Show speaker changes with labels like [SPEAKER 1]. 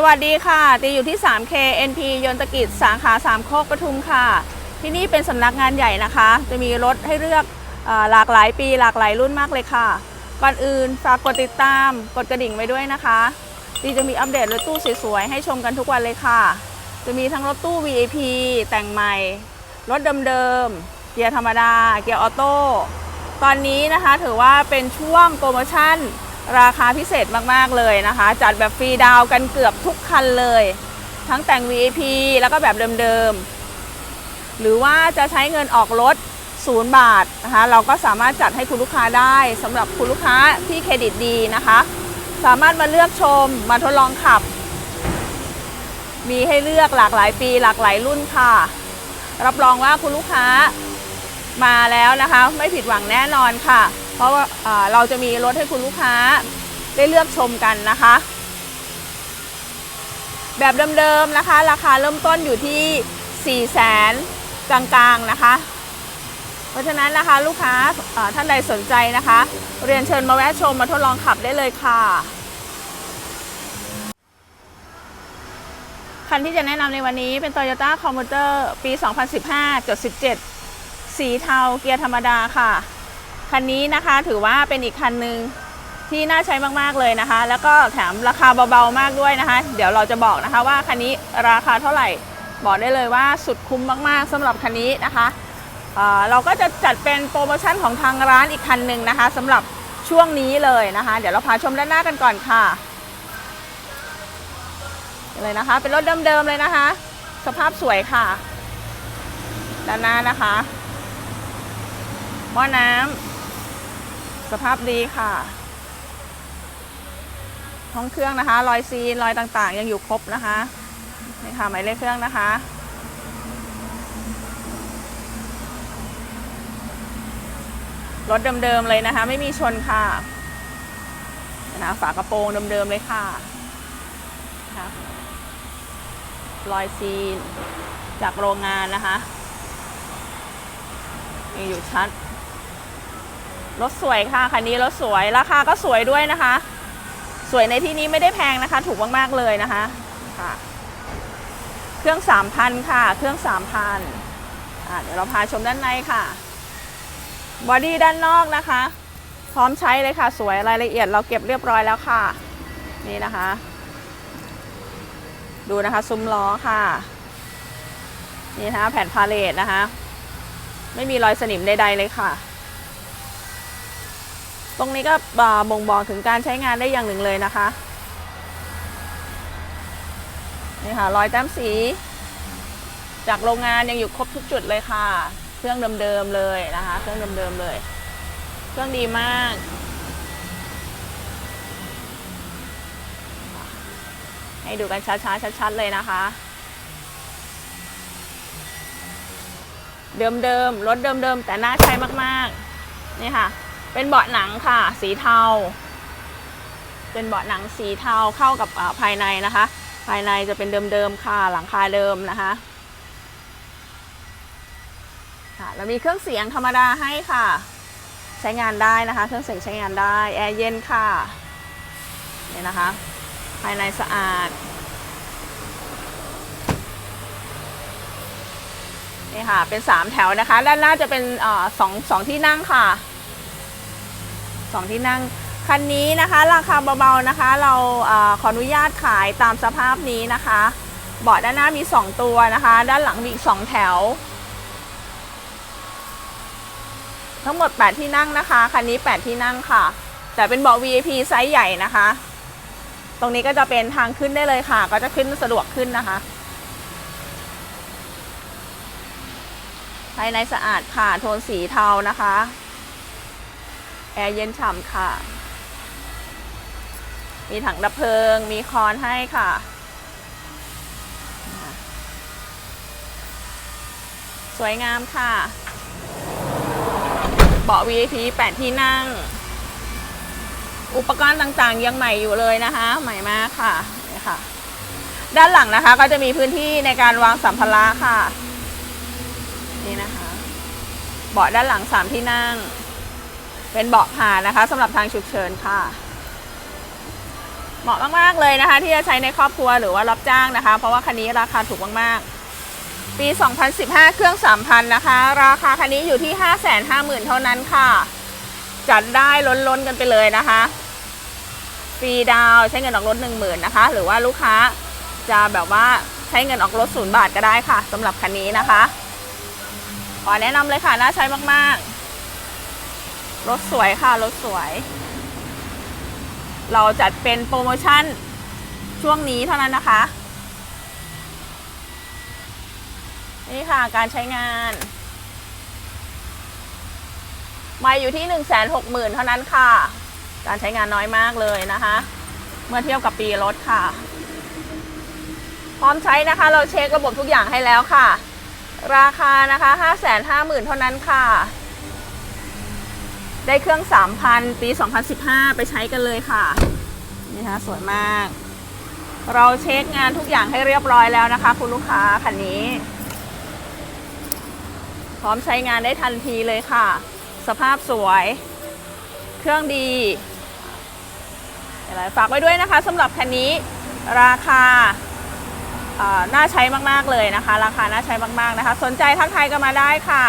[SPEAKER 1] สวัสดีค่ะ ตีอยู่ที่ 3K NP ยนตกิจสาขาสามโคกปทุมค่ะ ที่นี่เป็นสำนักงานใหญ่นะคะ จะมีรถให้เลือกอหลากหลายปีหลากหลายรุ่นมากเลยค่ะ ก่อนอื่นฝากกดติดตามกดกระดิ่งไว้ด้วยนะคะตีจะมีอัปเดตรถตู้สวยๆ ให้ชมกันทุกวันเลยค่ะ จะมีทั้งรถตู้ VIP แต่งใหม่ รถเดิมๆ เกียร์ธรรมดา เกียร์ออโต้ ตอนนี้นะคะถือว่าเป็นช่วงโปรโมชั่น ราคาพิเศษมาก ๆ เลยนะคะ จัดแบบฟรีดาวกันเกือบทุกคันเลย ทั้งแต่ง VIP แล้วก็แบบเดิม ๆ หรือว่าจะใช้เงินออกรถ0บาทนะคะ เราก็สามารถจัดให้คุณลูกค้าได้สำหรับคุณลูกค้าที่เครดิตดีนะคะ สามารถมาเลือกชมมาทดลองขับ มีให้เลือกหลากหลายปี หลากหลายรุ่นค่ะ รับรองว่าคุณลูกค้ามาแล้วนะคะ ไม่ผิดหวังแน่นอนค่ะ เพราะว่าเราจะมีรถให้คุณลูกค้าได้เลือกชมกันนะคะ แบบเดิมๆนะคะ ราคาเริ่มต้นอยู่ที่ 4 0 0แสนกลางๆนะคะ เพราะฉะนั้นนะคะลูกค้าอ่าท่านใดสนใจนะคะ เรียนเชิญมาแวะชมมาทดลองขับได้เลยค่ะคันที่จะแนะนำในวันนี้เป็น Toyota c o m m u t e r ปี 2015 จด 17 สีเทาเกียร์ธรรมดาค่ะ คันนี้นะคะถือว่าเป็นอีกคันหนึ่งที่น่าใช้มากๆเลยนะคะ แล้วก็แถมราคาเบาๆมากด้วยนะคะ เดี๋ยวเราจะบอกนะคะว่าคันนี้ราคาเท่าไหร่ บอกได้เลยว่าสุดคุ้มมากๆสำหรับคันนี้นะคะเเราก็จะจัดเป็นโปรโมชั่นของทางร้านอีกคันหนึ่งนะคะสำหรับช่วงนี้เลยนะคะ เดี๋ยวเราพาชมด้านหน้ากันก่อนค่ะเลยนะคะ เป็นรถเดิมๆเลยนะคะ สภาพสวยค่ะ ด้านหน้านะคะหม้อน้ำ สภาพดีค่ะ ห้องเครื่องนะคะ รอยซีนรอยต่างๆ ยังอยู่ครบนะคะนี่ค่ะหมายเลขเครื่องนะคะ รถเดิมๆเลยนะคะ ไม่มีชนค่ะนะคะฝากระโปรงเดิมๆเลยค่ะนะรอยซีนจากโรงงานนะคะยังอยู่ชัด รถสวยค่ะคันนี้รถสวยราคาก็สวยด้วยนะคะ สวยในที่นี้ไม่ได้แพงนะคะ ถูกมากๆเลยนะคะค่ะ เครื่อง3,000ค่ะ เครื่อง3,000อ่าเดี๋ยวเราพาชมด้านในค่ะบอดี้ด้านนอกนะคะ พร้อมใช้เลยค่ะ สวยรายละเอียดเราเก็บเรียบร้อยแล้วค่ะ นี่นะคะ ดูนะคะ ซุ้มล้อค่ะ นี่นะคะแผ่นพาเลทนะคะ ไม่มีรอยสนิมใดๆเลยค่ะ ตรงนี้ก็บ่งบอกถึงการใช้งานได้อย่างหนึ่งเลยนะคะนี่ค่ะรอยแต้มสี จากโรงงานยังอยู่ครบทุกจุดเลยค่ะ เครื่องเดิมๆเลยนะคะ เครื่องเดิมๆเลย เครื่องดีมากให้ดูกันช้าๆ ชัดๆ เลยนะคะ เดิมๆ รถเดิมๆ แต่น่าใช้มากๆ นี่ค่ะ เป็นเบาะหนังค่ะ สีเทา เป็นเบาะหนังสีเทาเข้ากับภายในนะคะ ภายในจะเป็นเดิมๆค่ะหลังคาเดิมนะคะค่ะแล้วมีเครื่องเสียงธรรมดาให้ค่ะ ใช้งานได้นะคะ เครื่องเสียงใช้งานได้แอร์เย็นค่ะนี่นะคะ ภายในสะอาดนี่ค่ะเป็น 3 แถวนะคะ ด้านหน้าจะเป็นอสองสองที่นั่งค่ะ สองที่นั่ง คันนี้นะคะราคาเบาๆนะคะ เราเออขออนุญาตขายตามสภาพนี้นะคะ เบาะด้านหน้ามี 2 ตัวนะคะ ด้านหลังมีอีก 2 แถว ทั้งหมด 8 ที่นั่งนะคะ คันนี้ 8 ที่นั่งค่ะ แต่เป็นเบาะ VIP ไซส์ใหญ่นะคะ ตรงนี้ก็จะเป็นทางขึ้นได้เลยค่ะ ก็จะขึ้นสะดวกขึ้นนะคะภายในสะอาดค่ะ โทนสีเทานะคะ แอร์เย็นฉ่ำค่ะ มีถังดับเพลิง มีคอนให้ค่ะ สวยงามค่ะ เบาะ VIP 8 ที่นั่ง อุปกรณ์ต่างๆ ยังใหม่อยู่เลยนะคะ ใหม่มากค่ะนี่ค่ะ ด้านหลังนะคะก็จะมีพื้นที่ในการวางสัมภาระค่ะ นี่นะคะ เบาะด้านหลัง 3 ที่นั่ง เป็นเบาะผ่านนะคะสำหรับทางฉุกเฉินค่ะ เหมาะมากๆเลยนะคะ ที่จะใช้ในครอบครัวหรือว่ารับจ้างนะคะ เพราะว่าคันนี้ราคาถูกมากๆ ปี 2015 เครื่อง 3,000 นะคะ ราคาคันนี้อยู่ที่ 550,000 เท่านั้นค่ะ จัดได้ล้นๆกันไปเลยนะคะฟรีดาวใช้เงินออกรถ 10,000นะคะ หรือว่าลูกค้าจะแบบว่าใช้เงินออกรถศูนย์บาทก็ได้ค่ะสำหรับคันนี้นะคะ ขอแนะนำเลยค่ะ น่าใช้มาก ๆ รถสวยค่ะ รถสวย เราจัดเป็นโปรโมชั่นช่วงนี้เท่านั้นนะคะ นี่ค่ะการใช้งานมาอยู่ที่ 1 6 0 0 0 0 เท่านั้นค่ะ การใช้งานน้อยมากเลยนะคะ เมื่อเทียบกับปีรถค่ะ พร้อมใช้นะคะ เราเช็คระบบทุกอย่างให้แล้วค่ะ ราคานะคะ 550,000 เท่านั้นค่ะ ได้เครื่อง 3,000 ปี 2015 ไปใช้กันเลยค่ะ นี่นะคะสวยมาก เราเช็คงานทุกอย่างให้เรียบร้อยแล้วนะคะ คุณลูกค้าคันนี้ พร้อมใช้งานได้ทันทีเลยค่ะ สภาพสวย เครื่องดีอะไรฝากไว้ด้วยนะคะสำหรับคันนี้ราคาอ่าน่าใช้มาก ๆ เลยนะคะ ราคาน่าใช้มาก ๆ นะคะ สนใจทักทายกันมาได้ค่ะ